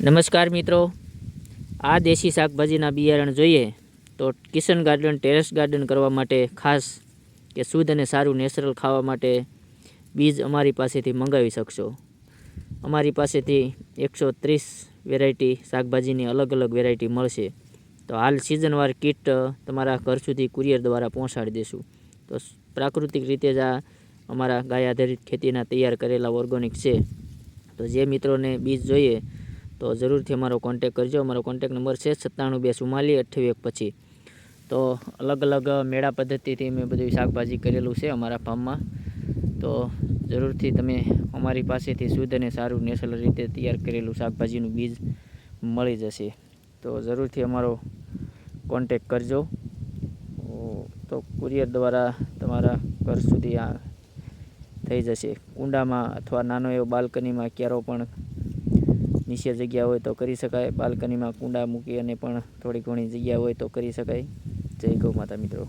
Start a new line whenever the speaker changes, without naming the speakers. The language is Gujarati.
નમસ્કાર મિત્રો. આ દેશી શાકભાજીના બિયારણ જોઈએ તો કિશન ગાર્ડન, ટેરેસ ગાર્ડન કરવા માટે ખાસ કે શુદ્ધ અને સારું નેચરલ ખાવા માટે બીજ અમારી પાસેથી મંગાવી શકશો. અમારી પાસેથી એકસો ત્રીસ વેરાયટી શાકભાજીની અલગ અલગ વેરાયટી મળશે. તો હાલ સિઝનવાર કીટ તમારા ઘર સુધી કુરિયર દ્વારા પહોંચાડી દઈશું તો પ્રાકૃતિક રીતે જ આ અમારા ગાય આધારિત ખેતીના તૈયાર કરેલા ઓર્ગોનિક છે. તો જે મિત્રોને બીજ જોઈએ તો જરૂરથી અમારો કોન્ટેક કરજો. અમારો કોન્ટેક નંબર છે સત્તાણું બે ચુમ્માલીસ અઠ્યાવીસ એક પછી તો અલગ અલગ મેળા પદ્ધતિથી મેં બધું શાકભાજી કરેલું છે અમારા ફાર્મમાં. તો જરૂરથી તમે અમારી પાસેથી શુદ્ધ અને સારું નેચરલ રીતે તૈયાર કરેલું શાકભાજીનું બીજ મળી જશે. તો જરૂરથી અમારો કોન્ટેક કરજો. તો કુરિયર દ્વારા તમારા ઘર સુધી આ થઈ જશે. કુંડામાં અથવા નાનો એવો બાલ્કનીમાં ક્યારો પણ નીચે જગ્યા હોય તો કરી શકાય. બાલ્કનીમાં કુંડા મૂકી અને પણ થોડી ઘણી જગ્યા હોય તો કરી શકાય. જય ગૌ માતા મિત્રો.